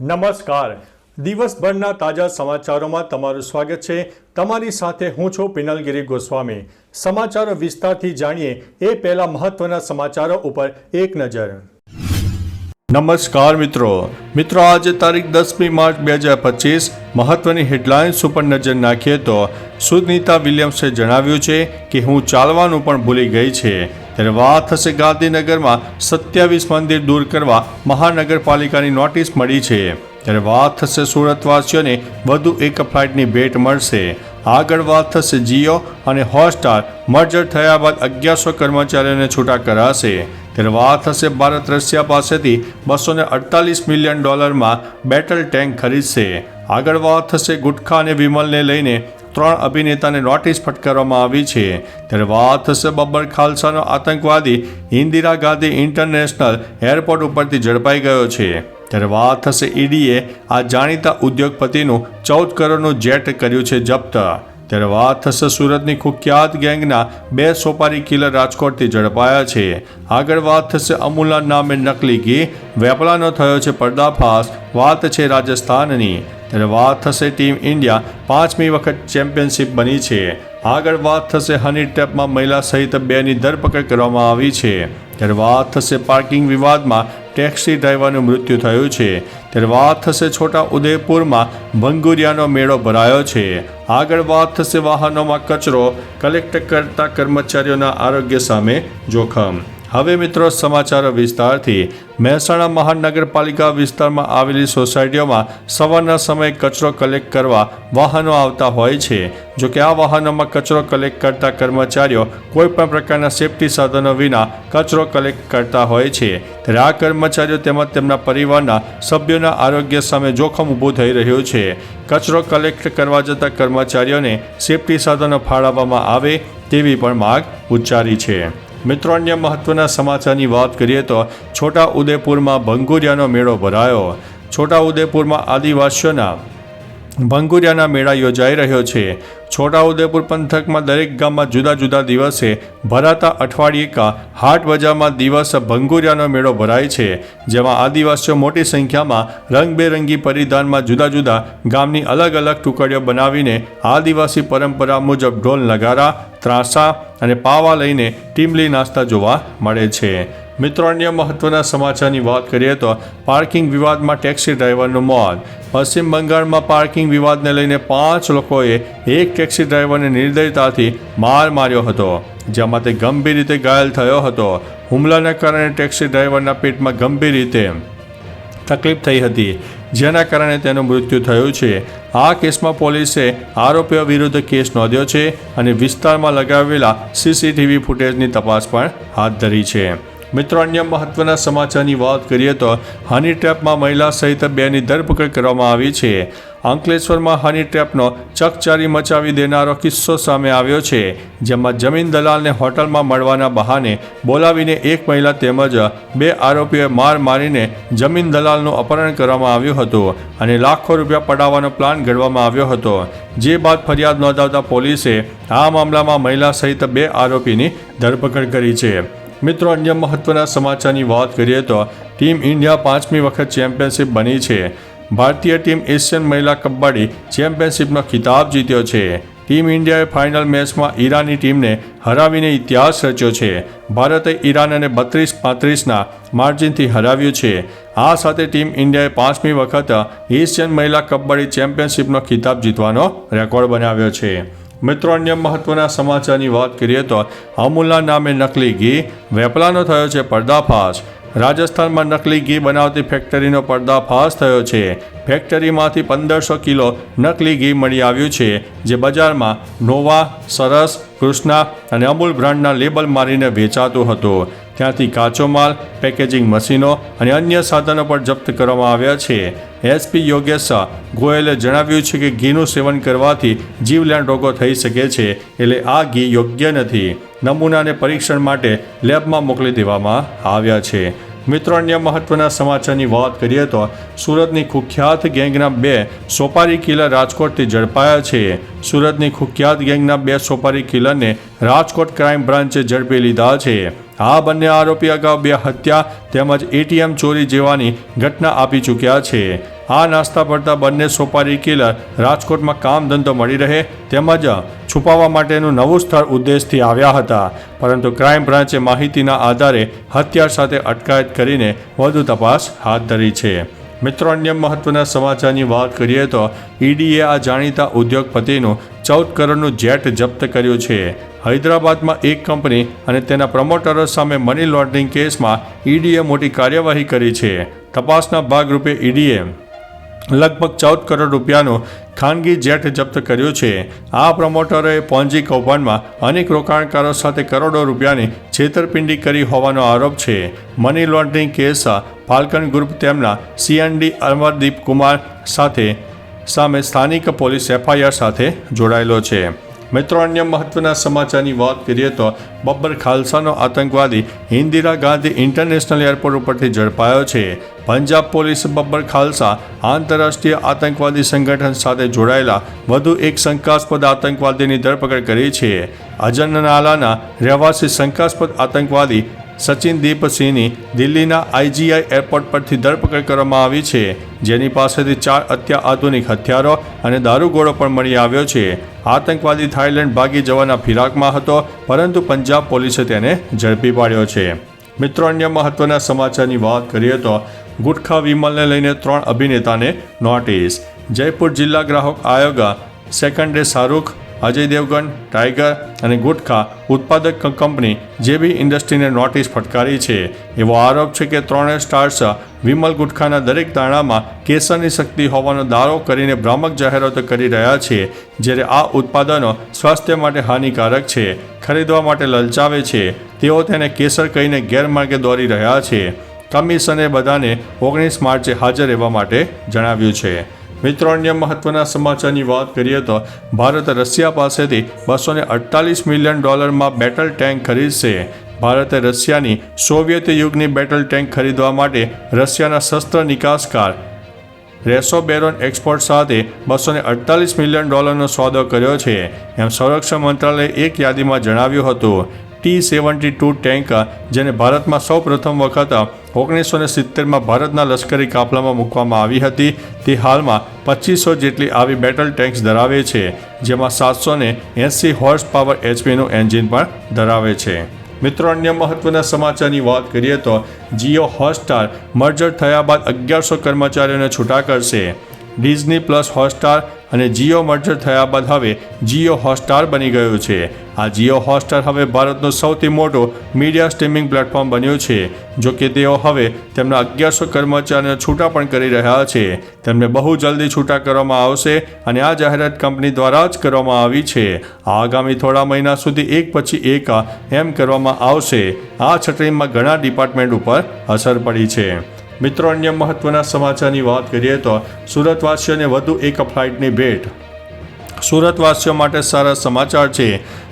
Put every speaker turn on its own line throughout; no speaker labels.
નમસ્કાર. દિવસભરના તાજા સમાચારોમાં તમારું સ્વાગત છે. તમારી સાથે હું છું પિનલગીરી ગોસ્વામી. સમાચારો વિસ્તારથી જાણીએ એ પહેલા મહત્વના સમાચારો ઉપર એક નજર. નમસ્કાર મિત્રો. મિત્રો, આજે તારીખ દસમી માર્ચ બે હજાર પચીસ. મહત્વની હેડલાઇન્સ ઉપર નજર નાખીએ તો સુનિતા વિલિયમ્સે જણાવ્યું છે કે હું ચાલવાનું પણ ભૂલી ગઈ છે. ત્યારે વાત થશે ગાંધીનગરમાં સત્યાવીસ મંદિર દૂર કરવા મહાનગરપાલિકાની નોટિસ મળી છે. ત્યારે વાત થશે સુરતવાસીઓને વધુ એક ફ્લાઇટની ભેટ મળશે. આગળ વાત થશે જીઓ અને હોટસ્ટાર મર્જર થયા બાદ અગિયારસો કર્મચારીઓને છૂટા કરાશે. ત્યારે વાત થશે ભારત રશિયા પાસેથી બસો અડતાલીસ મિલિયન ડોલરમાં બેટલ ટેન્ક ખરીદશે. આગળ વાત થશે ગુટખા અને વિમલને લઈને ત્રણ અભિનેતાને નોટિસ ફટકારવામાં આવી છે. ત્યારે વાત થશે બબ્બર ખાલસાનો આતંકવાદી ઇન્દિરા ગાંધી ઇન્ટરનેશનલ એરપોર્ટ ઉપરથી ઝડપાઈ ગયો છે. ત્યારે વાત થશે ઈડીએ આ જાણીતા ઉદ્યોગપતિનું ચૌદ કરોડનું જેટ કર્યું છે જપ્ત. ત્યારે વાત થશે સુરતની કુખ્યાત ગેંગના બે સોપારી કિલર રાજકોટથી ઝડપાયા છે. આગળ વાત થશે અમૂલના નામે નકલી ઘી. વેપલાનો થયો છે પર્દાફાશ. વાત છે રાજસ્થાનની. ત્યારે વાત થશે ટીમ ઇન્ડિયા પાંચમી વખત ચેમ્પિયનશિપ બની છે. આગળ વાત થશે હની ટ્રેપમાં મહિલા સહિત બેની ધરપકડ કરવામાં આવી છે. ત્યારે વાત થશે પાર્કિંગ વિવાદમાં ટેક્સી ડ્રાઈવરનું મૃત્યુ થયું છે. ત્યારે વાત થશે છોટા ઉદયપુરમાં ભંગુરિયાનો મેળો ભરાયો છે. આગળ વાત થશે વાહનોમાં કચરો કલેક્ટ કરતા કર્મચારીઓના આરોગ્ય સામે જોખમ. હવે મિત્રો સમાચારો વિસ્તારથી મહેસાણા મહાનગરપાલિકા વિસ્તારમાં આવેલી સોસાયટીઓમાં સવારના સમયે કચરો કલેક્ટ કરવા વાહનો આવતા હોય છે. જો કે આ વાહનોમાં કચરો કલેક્ટ કરતા કર્મચારીઓ કોઈપણ પ્રકારના સેફટી સાધનો વિના કચરો કલેક્ટ કરતા હોય છે. ત્યારે આ કર્મચારીઓ તેમજ તેમના પરિવારના સભ્યોના આરોગ્ય સામે જોખમ ઊભું થઈ રહ્યું છે. કચરો કલેક્ટ કરવા જતા કર્મચારીઓને સેફટી સાધનો ફાળવવામાં આવે તેવી પણ માગ ઉચ્ચારી છે. મિત્રો, અન્ય મહત્વના સમાચારની વાત કરીએ તો છોટા ઉદેપુરમાં ભંગુરિયાનો મેળો ભરાયો. છોટા ઉદેપુરમાં આદિવાસીઓના ભંગુરિયાના મેળા યોજાઈ રહ્યો છે. છોટા ઉદેપુર પંથકમાં દરેક ગામમાં જુદા જુદા દિવસે ભરાતા અઠવાડિયે હાટ બજારમાં દિવસ ભંગુરિયાનો મેળો ભરાય છે, જેમાં આદિવાસીઓ મોટી સંખ્યામાં રંગબેરંગી પરિધાનમાં જુદા જુદા ગામની અલગ અલગ ટુકડીઓ બનાવીને આદિવાસી પરંપરા મુજબ ઢોલ, નગારા, ત્રાસા અને પાવા લઈને ટીમલી નાસ્તા જોવા મળે છે. મિત્રો, અન્ય મહત્વના સમાચારની વાત કરીએ તો પાર્કિંગ વિવાદમાં ટેક્સી ડ્રાઈવરનું મોત. પશ્ચિમ બંગાળમાં પાર્કિંગ વિવાદને લઈને પાંચ લોકોએ એક ટેક્સી ડ્રાઈવરને નિર્દયતાથી માર માર્યો હતો, જેમાં તે ગંભીર રીતે ઘાયલ થયો હતો. હુમલાના કારણે ટેક્સી ડ્રાઈવરના પેટમાં ગંભીર રીતે તકલીફ થઈ હતી, જેના કારણે તેનું મૃત્યુ થયું છે. આ કેસમાં પોલીસે આરોપીઓ વિરુદ્ધ કેસ નોંધ્યો છે અને વિસ્તારમાં લગાવેલા સીસીટીવી ફૂટેજની તપાસ પણ હાથ ધરી છે. મિત્રો, અન્ય મહત્વના સમાચારની વાત કરીએ તો હની ટ્રેપમાં મહિલા સહિત બેની ધરપકડ કરવામાં આવી છે. અંકલેશ્વરમાં હની ટ્રેપનો ચકચારી મચાવી દેનારો કિસ્સો સામે આવ્યો છે, જેમાં જમીન દલાલને હોટલમાં મળવાના બહાને બોલાવીને એક મહિલા તેમજ બે આરોપીઓએ માર મારીને જમીન દલાલનું અપહરણ કરવામાં આવ્યું હતું અને લાખો રૂપિયા પડાવવાનો પ્લાન ઘડવામાં આવ્યો હતો. જે બાદ ફરિયાદ નોંધાવતા પોલીસે આ મામલામાં મહિલા સહિત બે આરોપીની ધરપકડ કરી છે. મિત્રો, અન્ય મહત્વના સમાચારની વાત કરીએ તો ટીમ ઇન્ડિયા પાંચમી વખત ચેમ્પિયનશિપ બની છે. ભારતીય ટીમ એશિયન મહિલા કબડ્ડી ચેમ્પિયનશિપનો ખિતાબ જીત્યો છે. ટીમ ઇન્ડિયાએ ફાઇનલ મેચમાં ઈરાની ટીમને હરાવીને ઇતિહાસ રચ્યો છે. ભારતે ઈરાનને બત્રીસ પાંત્રીસના માર્જિનથી હરાવ્યું છે. આ સાથે ટીમ ઇન્ડિયાએ પાંચમી વખત એશિયન મહિલા કબડ્ડી ચેમ્પિયનશિપનો ખિતાબ જીતવાનો રેકોર્ડ બનાવ્યો છે. મિત્રો, અન્ય મહત્વના સમાચારની વાત કરીએ તો અમૂલના નામે નકલી ઘી વેપલાનો થયો છે પર્દાફાશ. રાજસ્થાનમાં નકલી ઘી બનાવતી ફેક્ટરીનો પર્દાફાશ થયો છે. ફેક્ટરીમાંથી પંદરસો કિલો નકલી ઘી મળી આવ્યું છે, જે બજારમાં નોવા, સરસ, કૃષ્ણા અને અમૂલ બ્રાન્ડના લેબલ મારીને વેચાતું હતું. ત્યાંથી કાચો માલ પેકેજિંગ મશીનો અને અન્ય સાધનો પણ જપ્ત કરવામાં આવ્યા છે. એસપી યોગેશ ગોયલે જણાવ્યું છે કે ઘીનું સેવન કરવાથી જીવલેણ રોગો થઈ શકે છે, એટલે આ ઘી યોગ્ય નથી. નમૂનાને પરીક્ષણ માટે લેબમાં મોકલી દેવામાં આવ્યા છે. મિત્રો, અન્ય મહત્વના સમાચારની વાત કરીએ તો સુરતની કુખ્યાત ગેંગના બે સોપારી કિલર રાજકોટથી ઝડપાયા છે. સુરતની કુખ્યાત ગેંગના બે સોપારી કિલરને રાજકોટ ક્રાઇમ બ્રાન્ચે ઝડપી લીધા છે. આ બંને આરોપી અગાઉ બે હત્યા તેમજ એટીએમ ચોરી જેવાની ઘટના આપી ચૂક્યા છે. આ નાસ્તા પડતા બંને સોપારી કિલર રાજકોટમાં કામ ધંધો મળી રહે તેમજ છુપાવવા માટેનું નવું સ્થળ ઉદ્દેશથી આવ્યા હતા. પરંતુ ક્રાઇમ બ્રાન્ચે માહિતીના આધારે હથિયાર સાથે અટકાયત કરીને વધુ તપાસ હાથ ધરી છે. મિત્રો, અન્ય મહત્વના સમાચારની વાત કરીએ તો ઈડીએ આ જાણીતા ઉદ્યોગપતિનું ચૌદ કરોડનું જેટ જપ્ત કર્યું છે. હૈદરાબાદમાં એક કંપની અને તેના પ્રમોટરો સામે મની લોન્ડરિંગ કેસમાં ઈડીએ મોટી કાર્યવાહી કરી છે. તપાસના ભાગરૂપે ઈડીએ લગભગ ચૌદ કરોડ રૂપિયાનું ખાનગી જેટ જપ્ત કર્યું છે. આ પ્રમોટરોએ પોન્જી કૌભાંડમાં અનેક રોકાણકારો સાથે કરોડો રૂપિયાની છેતરપિંડી કરી હોવાનો આરોપ છે. Money laundering case Falcon group તેમના સીએનડી અમરદીપ કુમાર સાથે સામે સ્થાનિક પોલીસ એફઆઈઆર સાથે જોડાયેલો છે. મિત્રો, અન્ય મહત્વના સમાચારની વાત કરીએ તો બબ્બર ખાલસાનો આતંકવાદી ઇન્દિરા ગાંધી ઇન્ટરનેશનલ એરપોર્ટ ઉપરથી ઝડપાયો છે. પંજાબ પોલીસ બબ્બર ખાલસા આંતરરાષ્ટ્રીય આતંકવાદી સંગઠન સાથે જોડાયેલા વધુ એક શંકાસ્પદ આતંકવાદીની ધરપકડ કરી છે. અજનનાલાના રહેવાસી શંકાસ્પદ આતંકવાદી સચિન દીપસિંહની દિલ્હીના આઈજીઆઈ એરપોર્ટ પરથી ધરપકડ કરવામાં આવી છે, જેની પાસેથી ચાર અત્યાધુનિક હથિયારો અને દારૂગોળો પણ મળી આવ્યો છે. આતંકવાદી થાઇલેન્ડ ભાગી જવાના ફિરાકમાં હતો, પરંતુ પંજાબ પોલીસે તેને ઝડપી પાડ્યો છે. મિત્રો, અન્ય મહત્વના સમાચારની વાત કરીએ તો, ગુટખા વિમલને લઈને ત્રણ અભિનેતાને નોટિસ. જયપુર જિલ્લા ગ્રાહક આયોગ ડે શાહરૂખ અજય દેવગન ટાઈગર અને ગુટખા ઉત્પાદક કંપની જેબી ઇન્ડસ્ટ્રીને નોટિસ ફટકારી છે. એવો આરોપ છે કે ત્રણેય સ્ટાર્સ વિમલ ગુટખાના દરેક દાણામાં કેસરની શક્તિ હોવાનો દાવો કરીને ભ્રામક જાહેરાતો કરી રહ્યા છે, જ્યારે આ ઉત્પાદનો સ્વાસ્થ્ય માટે હાનિકારક છે, ખરીદવા માટે લલચાવે છે. તેઓ તેને કેસર કહીને ગેરમાર્ગે દોરી રહ્યા છે. કમિશને બધાને ઓગણીસ માર્ચે હાજર રહેવા માટે જણાવ્યું છે. મિત્રો, અન્ય મહત્વના સમાચારની વાત કરીએ તો ભારત રશિયા પાસેથી બસો અડતાલીસ મિલિયન ડોલરમાં બેટલ ટેન્ક ખરીદશે. ભારતે રશિયાની સોવિયત યુગની બેટલ ટેન્ક ખરીદવા માટે રશિયાના શસ્ત્ર નિકાસકાર રેસો બેરોન એક્સપોર્ટ સાથે બસો અડતાલીસ મિલિયન ડોલરનો સોદો કર્યો છે. એમ સંરક્ષણ મંત્રાલયે એક યાદીમાં જણાવ્યું હતું. ટી સેવન્ટી ટુ ટેન્ક જેને ભારતમાં સૌ પ્રથમ વખત ઓગણીસો ને સિત્તેરમાં ભારતના લશ્કરી કાફલામાં મૂકવામાં આવી હતી, તે હાલમાં પચીસો જેટલી આવી બેટલ ટેન્ક્સ ધરાવે છે, જેમાં સાતસો ને એંસી હોર્સ પાવર એચપીનું એન્જિન પણ ધરાવે છે. મિત્રો, અન્ય મહત્વના સમાચારની વાત કરીએ તો જીઓ હોટસ્ટાર મર્જર થયા બાદ અગિયારસો કર્મચારીઓને છૂટા કરશે. ડિઝની પ્લસ હોટસ્ટાર અને જીઓ મર્જર થયા બાદ હવે જીઓ હોટસ્ટાર બની ગયું છે. આ જીઓ હોટસ્ટાર હવે ભારતનું સૌથી મોટું મીડિયા સ્ટ્રીમિંગ પ્લેટફોર્મ બન્યું છે, જો કે તેઓ હવે તેમના અગિયારસો કર્મચારીઓ છૂટા પણ કરી રહ્યા છે. તેમને બહુ જલ્દી છૂટા કરવામાં આવશે અને આ જાહેરાત કંપની દ્વારા જ કરવામાં આવી છે. આગામી થોડા મહિના સુધી એક પછી એક એમ કરવામાં આવશે. આ છટણીમાં ઘણા ડિપાર્ટમેન્ટ ઉપર અસર પડી છે. મિત્રો, અન્ય મહત્વના સમાચારની વાત કરીએ તો સુરતવાસીઓને વધુ એક ફ્લાઇટની ભેટ. સુરતવાસીઓ માટે સારા સમાચાર છે.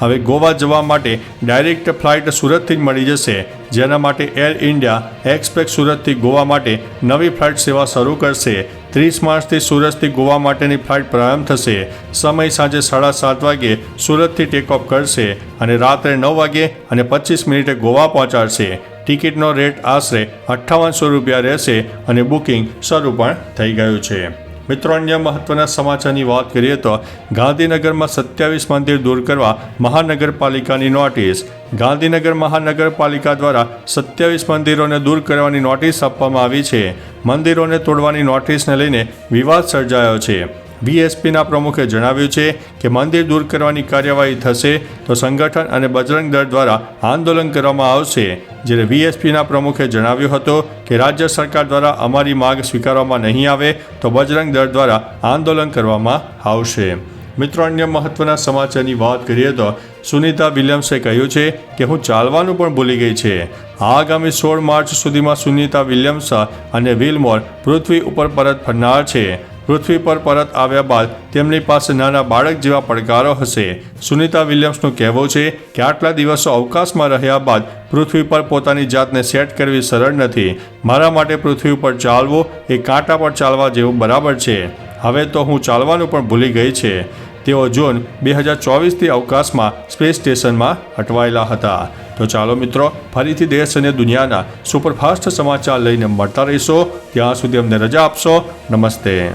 હવે ગોવા જવા માટે ડાયરેક્ટ ફ્લાઇટ સુરતથી જ મળી જશે. જેના માટે એર ઇન્ડિયા એક્સપ્રેસ સુરતથી ગોવા માટે નવી ફ્લાઇટ સેવા શરૂ કરશે. ત્રીસ માર્ચથી સુરતથી ગોવા માટેની ફ્લાઇટ પ્રારંભ થશે. સમય સાંજે સાડા સાત વાગે સુરતથી ટેક ઓફ કરશે અને રાત્રે નવ વાગે અને પચીસ મિનિટે ગોવા પહોંચાડશે. ટિકિટનો રેટ આશરે અઠ્ઠાવનસો રૂપિયા રહેશે અને બુકિંગ શરૂ પણ થઈ ગયું છે. મિત્રો, અન્ય મહત્વના સમાચારની વાત કરીએ તો ગાંધીનગરમાં સત્યાવીસ મંદિર દૂર કરવા મહાનગરપાલિકાની નોટિસ. ગાંધીનગર મહાનગરપાલિકા દ્વારા સત્યાવીસ મંદિરોને દૂર કરવાની નોટિસ આપવામાં આવી છે. મંદિરોને તોડવાની નોટિસને લઈને વિવાદ સર્જાયો છે. વીએસપીના પ્રમુખે જણાવ્યું છે કે મંદિર દૂર કરવાની કાર્યવાહી થશે તો સંગઠન અને બજરંગ દળ દ્વારા આંદોલન કરવામાં આવશે. જ્યારે વીએસપીના પ્રમુખે જણાવ્યું હતું કે રાજ્ય સરકાર દ્વારા અમારી માગ સ્વીકારવામાં નહીં આવે તો બજરંગ દળ દ્વારા આંદોલન કરવામાં આવશે. મિત્રો, અન્ય મહત્વના સમાચારની વાત કરીએ તો સુનિતા વિલિયમ્સે કહ્યું છે કે હું ચાલવાનું પણ ભૂલી ગઈ છે. આગામી સોળ માર્ચ સુધીમાં સુનિતા વિલિયમ્સ અને વિલમોર પૃથ્વી ઉપર પરત ફરનાર છે. પૃથ્વી પર પરત આવ્યા બાદ તેમની પાસે નાના બાળક જેવા પડકારો હશે. સુનિતા વિલિયમ્સનું કહેવું છે કે આટલા દિવસો અવકાશમાં રહ્યા બાદ પૃથ્વી પર પોતાની જાતને સેટ કરવી સરળ નથી. મારા માટે પૃથ્વી પર ચાલવું એ કાંટા પર ચાલવા જેવું બરાબર છે. હવે તો હું ચાલવાનું પણ ભૂલી ગઈ છે. તેઓ જૂન બે હજાર ચોવીસથી અવકાશમાં સ્પેસ સ્ટેશનમાં અટવાયેલા હતા. તો ચાલો મિત્રો, ફરીથી દેશ અને દુનિયાના સુપરફાસ્ટ સમાચાર લઈને મળતા રહીશો. ત્યાં સુધી અમને રજા આપશો. નમસ્તે.